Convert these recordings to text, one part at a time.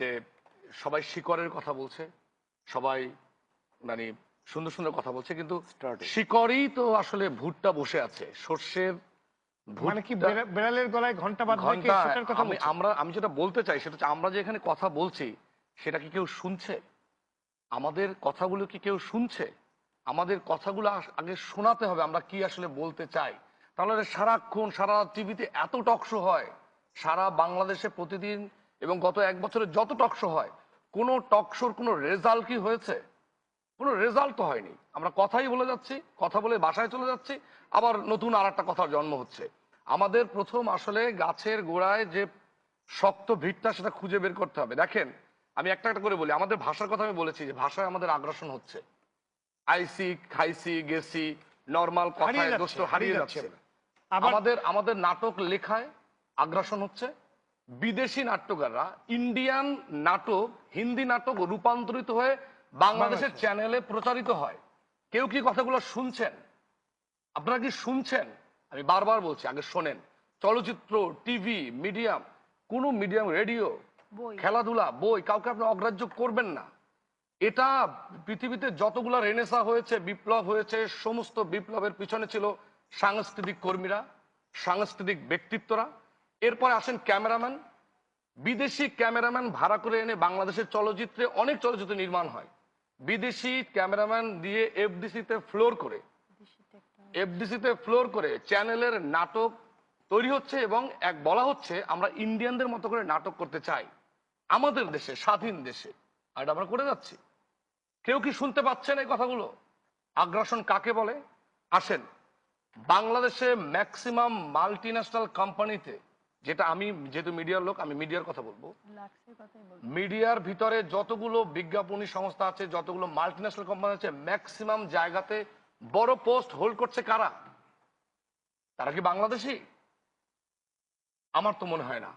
যে সবাই শিকড়ের কথা বলছে সবাই মানে সুন্দর সুন্দর কথা বলছে কিন্তু. শিকড়ই তো আসলে ভুট্টা বসে আছে সর্ষের মানে কি বেড়ালের গলায় ঘণ্টা কথা আমরা আমি যেটা বলতে চাই সেটা হচ্ছে আমরা যে এখানে কথা বলছি সেটা কি কেউ শুনছে? আমাদের কথাগুলো কি কেউ শুনছে? আমাদের কথাগুলো আগে শোনাতে হবে আমরা কি আসলে বলতে চাই? তাহলে সারাক্ষণ সারা টিভিতে এত টকশো হয় সারা বাংলাদেশে প্রতিদিন এবং গত এক বছরে যত টকশো হয় কোনো টকশোর কোনো রেজাল্ট কি হয়েছে? কোনো রেজাল্ট তো হয়নি। আমরা কথাই বলে যাচ্ছি কথা বলে বাসায় চলে যাচ্ছি আবার নতুন আর একটা কথার জন্ম হচ্ছে। আমাদের প্রথম আসলে গাছের গোড়ায় যে শক্ত ভিটটা সেটা খুঁজে বের করতে হবে। দেখেন আমি একটা একটা করে বলি। আমাদের ভাষার কথা আমি বলেছি যে ভাষায় আমাদের আগ্রাসন হচ্ছে। আইসি খাইসি গেসি নর্মাল কথায় দোস্ত হারিয়ে যাচ্ছে। আমাদের আমাদের নাটক লেখায় আগ্রাসন হচ্ছে। বিদেশি নাট্যকাররা ইন্ডিয়ান নাটক হিন্দি নাটক রূপান্তরিত হয়ে বাংলাদেশের চ্যানেলে প্রচারিত হয়। কেউ কি কথাগুলো শুনছেন? আপনারা কি শুনছেন? আমি বারবার বলছি আগে শোনেন। চলচ্চিত্র টিভি মিডিয়াম কোনো মিডিয়াম রেডিও খেলাধুলা বই কাউকে আপনি অগ্রাহ্য করবেন না। এটা পৃথিবীতে যতগুলা রেনেসা হয়েছে বিপ্লব হয়েছে সমস্ত বিপ্লবের পিছনে ছিল সাংস্কৃতিক কর্মীরা সাংস্কৃতিক ব্যক্তিত্বরা। এরপরে আসেন ক্যামেরাম্যান। বিদেশি ক্যামেরাম্যান ভাড়া করে এনে বাংলাদেশের চলচ্চিত্রে অনেক চলচ্চিত্র নির্মাণ হয়। বিদেশি ক্যামেরাম্যান দিয়ে এফডিসিতে ফ্লোর করে। এফডিসিতে ফ্লোর করে চ্যানেলের নাটক তৈরি হচ্ছে এবং এক বলা হচ্ছে আমরা ইন্ডিয়ানদের মতো করে নাটক করতে চাই। আমাদের দেশে, স্বাধীন দেশে। আর আমরা করে যাচ্ছি। কেউ কি শুনতে পাচ্ছেন এই কথাগুলো? আগ্রাসন কাকে বলে? আসেন। বাংলাদেশে ম্যাক্সিমাম মাল্টি ন্যাশনাল কোম্পানিতে যেটা আমি যেহেতু মিডিয়ার লোক আমি মিডিয়ার কথা বলব। মিডিয়ার ভিতরে যতগুলো বিজ্ঞাপনী সংস্থা আছে যতগুলো মাল্টিন্যাশনাল কোম্পানি আছে ম্যাক্সিমাম জায়গাতে বড় পোস্ট হোল্ড করছে কারা? তারা কি বাংলাদেশি? আমার তো মনে হয় না।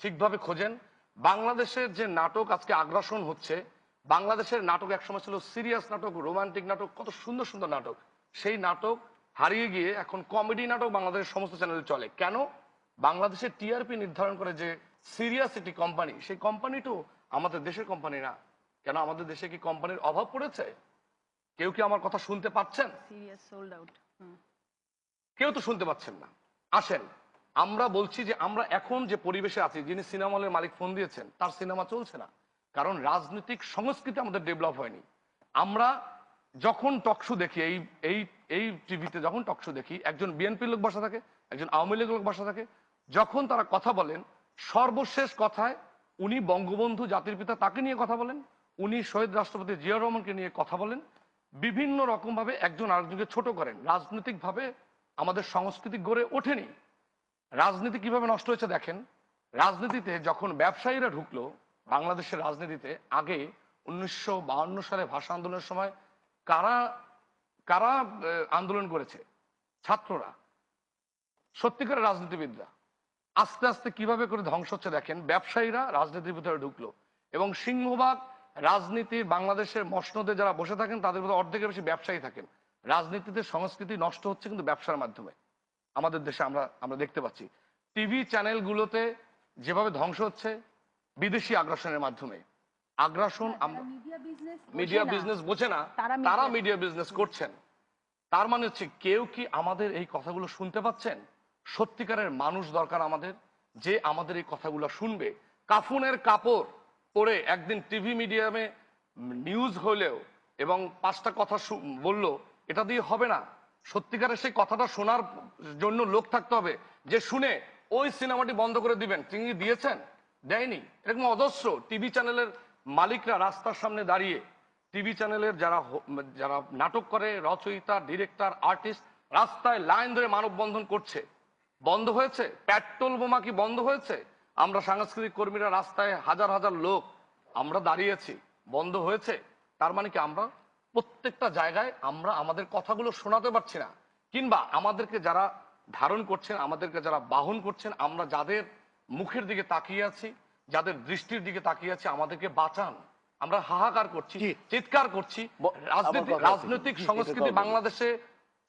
ঠিকভাবে খোঁজেন। বাংলাদেশের যে নাটক আজকে আগ্রাসন হচ্ছে বাংলাদেশের নাটক একসময় ছিল সিরিয়াস নাটক রোমান্টিক নাটক কত সুন্দর সুন্দর নাটক। সেই নাটক হারিয়ে গিয়ে এখন কমেডি নাটক বাংলাদেশের সমস্ত চ্যানেলে চলে। কেন? বাংলাদেশের টিআরপি নির্ধারণ করে যে সিরিয়াসিটি কোম্পানি সেই কোম্পানিটাও আমাদের দেশের কোম্পানি না। কেন আমাদের দেশে কি কোম্পানির অভাব পড়েছে? কেউ কি আমার কথা শুনতে পাচ্ছেন? কেউ তো শুনতে পাচ্ছেন না। আসেন আমরা বলছি যে আমরা এখন যে পরিবেশে আছি যিনি সিনেমা হলের মালিক ফোন দিয়েছেন তার সিনেমা চলছে না। কারণ রাজনৈতিক সংস্কৃতি আমাদের ডেভেলপ হয়নি। আমরা যখন টকশো দেখি, এই এই এই টিভিতে যখন টকশো দেখি, একজন বিএনপির লোক বসা থাকে, একজন আওয়ামী লীগের লোক বসা থাকে, যখন তারা কথা বলেন, সর্বশেষ কথায় উনি বঙ্গবন্ধু জাতির পিতা তাকে নিয়ে কথা বলেন, উনি শহীদ রাষ্ট্রপতি জিয়া রহমানকে নিয়ে কথা বলেন, বিভিন্ন রকমভাবে একজন আরেকজনকে ছোট করেন। রাজনৈতিকভাবে আমাদের সংস্কৃতি গড়ে ওঠেনি। রাজনীতি কীভাবে নষ্ট হয়েছে দেখেন, রাজনীতিতে যখন ব্যবসায়ীরা ঢুকলো, বাংলাদেশের রাজনীতিতে আগে উনিশশো সালে ভাষা আন্দোলনের সময় কারা কারা আন্দোলন করেছে? ছাত্ররা। সত্যিকারের রাজনীতিবিদরা। আস্তে আস্তে কীভাবে করে ধ্বংস হচ্ছে দেখেন, ব্যবসায়ীরা রাজনীতির ভিতরে ঢুকলো এবং সিংহভাগ রাজনীতির বাংলাদেশের মসনদে যারা বসে থাকেন, তাদের মধ্যে অর্ধেকের বেশি ব্যবসায়ী থাকেন। রাজনীতিতে সংস্কৃতি নষ্ট হচ্ছে কিন্তু ব্যবসার মাধ্যমে। আমাদের দেশে আমরা আমরা দেখতে পাচ্ছি। টিভি চ্যানেলগুলোতে যেভাবে ধ্বংস হচ্ছে, বিদেশি আগ্রাসনের মাধ্যমে। আগ্রাসন মিডিয়া বিজনেস বোঝে না। তারা মিডিয়া বিজনেস করছেন। তার মানে হচ্ছে কেউ কি আমাদের এই কথাগুলো শুনতে পাচ্ছেন? সত্যিকারের মানুষ দরকার আমাদের যে আমাদের এই কথাগুলো শুনবে। কাফুনের কাপড় পরে একদিন টিভি মিডিয়ামে নিউজ হলেও এবং পাঁচটা কথা বলল এটা দিয়ে হবে না। সত্যিকারের সেই কথাটা শোনার জন্য লোক থাকতে হবে যে শুনে ওই সিনেমাটি বন্ধ করে দিবেন। তিনি দিয়েছেন? দেয়নি। এরকম অজস্র টিভি চ্যানেলের মালিকরা রাস্তার সামনে দাঁড়িয়ে টিভি চ্যানেলের যারা যারা নাটক করে, রচয়িতা, ডিরেক্টর, আর্টিস্ট, রাস্তায় লাইন ধরে মানববন্ধন করছে। বন্ধ হয়েছে? পেট্রোল বোমা কি বন্ধ হয়েছে? আমরা সাংস্কৃতিক কর্মীরা রাস্তায় হাজার হাজার লোক, আমরা দাঁড়িয়েছি। বন্ধ হয়েছে? তার মানে কি আমরা প্রত্যেকটা জায়গায় আমরা আমাদের কথাগুলো শোনাতে পারছি না। কিংবা আমাদেরকে যারা ধারণ করছেন, আমাদেরকে যারা বাহন করছেন, আমরা যাদের মুখের দিকে তাকিয়ে আছি যাদের দৃষ্টির দিকে তাকিয়ে আছি আমাদেরকে বাঁচান। আমরা হাহাকার করছি চিৎকার করছি। রাজনৈতিক সংস্কৃতি বাংলাদেশে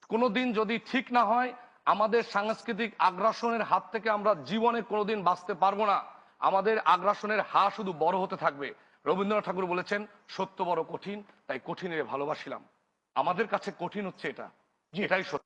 কোনোদিন যদি ঠিক না হয় আমাদের সাংস্কৃতিক আগ্রাসনের হাত থেকে আমরা জীবনে কোনোদিন বাঁচতে পারব না। আমাদের আগ্রাসনের হা শুধু বড় হতে থাকবে। রবীন্দ্রনাথ ঠাকুর বলেছেন সত্য বড় কঠিন তাই কঠিনের ভালোবাসিলাম। আমাদের কাছে কঠিন হচ্ছে এটা। এটাই সত্য।